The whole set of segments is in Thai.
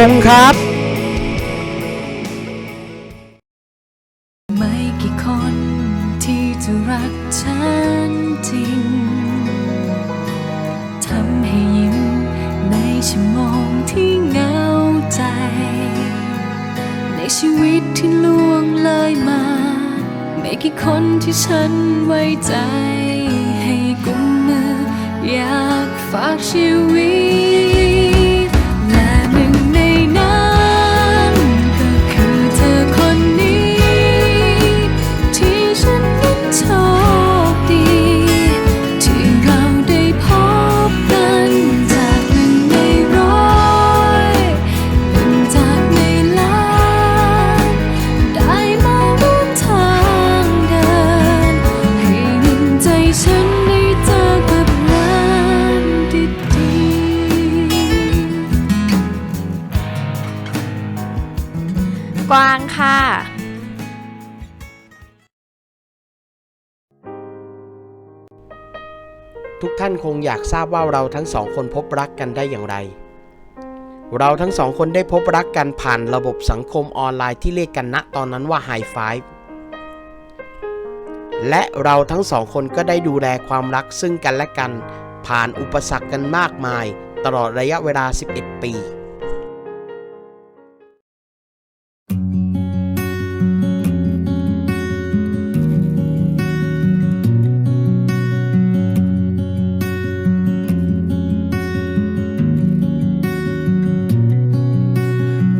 คุงครับไม่กี่คนที่จะรักฉันจริงทำให้ยิ้มในชั่วโมงที่เหงาใจ ในชีวิตที่ล่วงเลยมา ไม่กี่คนที่ฉันไว้ใจ ให้กุมมืออยากฝากชีวิต ฉันได้เจอกับงานดีๆ กวางค่ะ ทุกท่านคงอยากทราบว่าเราทั้งสองคนพบรักกันได้อย่างไร เราทั้งสองคนได้พบรักกันผ่านระบบสังคมออนไลน์ที่เรียกกันณตอนนั้นว่า High Five และเราทั้งสองคนก็ได้ดูแลความรักซึ่งกันและกัน ผ่านอุปสรรคกันมากมาย ตลอดระยะเวลา 11 ปี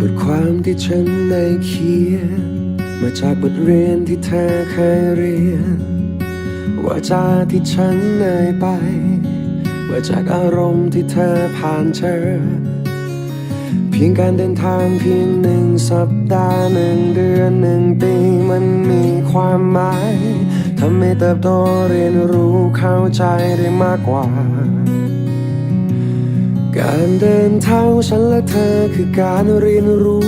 บทความที่ฉันได้เขียน มาจากบทเรียนที่เธอเคยเรียน ว่าจาที่ฉันเอ่ยไปว่าจากอารมณ์ที่เธอผ่านเจอเพียงการเดินทางเพียงหนึ่งสัปดาห์หนึ่งเดือนหนึ่งปีมันมีความหมายทำให้เติบโตเรียนรู้เข้าใจได้มากกว่าการเดินทางฉันและเธอคือการเรียนรู้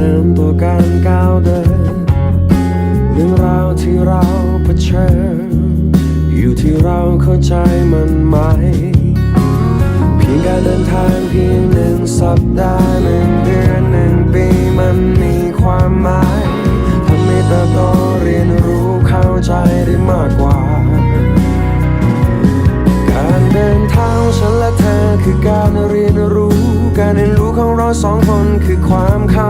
ริมตัวการก้าวเดินเรื่องราวที่เราเผชิญอยู่ที่เราเข้าใจมันไหม เพียงการเดินทางเพียงหนึ่งสัปดาห์หนึ่งเดือนหนึ่งปีมันมีความหมายทำให้เติบโตเรียนรู้เข้าใจได้มากกว่า การเดินทางฉันและเธอคือการเรียนรู้ การเรียนรู้ของเราสองคนคือความเข้า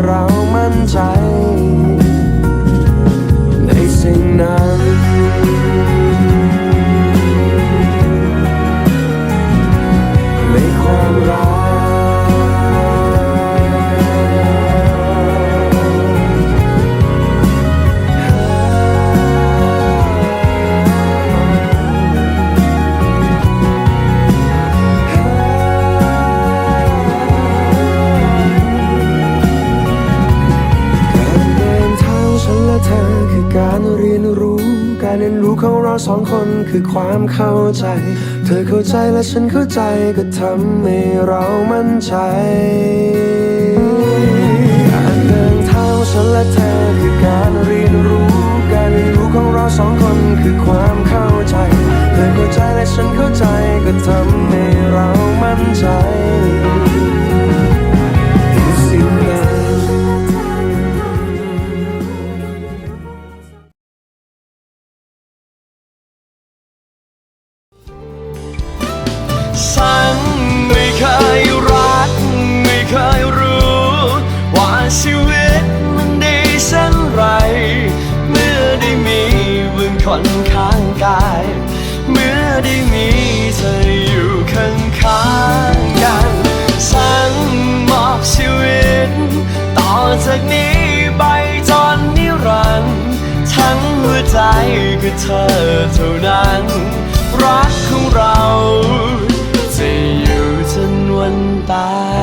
การเรียนรู้ของเราสองคนคือความเข้าใจ เธอเข้าใจและฉันเข้าใจก็ทำให้เรามั่นใจการเดินทางฉันและเธอคือการเรียนรู้ การเรียนรู้ของเราสองคนคือความเข้าใจ เธอเข้าใจและฉันเข้าใจ กาย เมื่อได้มีเธออยู่ข้างข้างกันฉันมอบชีวิต ต่อจากนี้ไปจนนิรันดร์ทั้งหัวใจก็เธอเท่านั้น รักของเรา จะอยู่จนวันตาย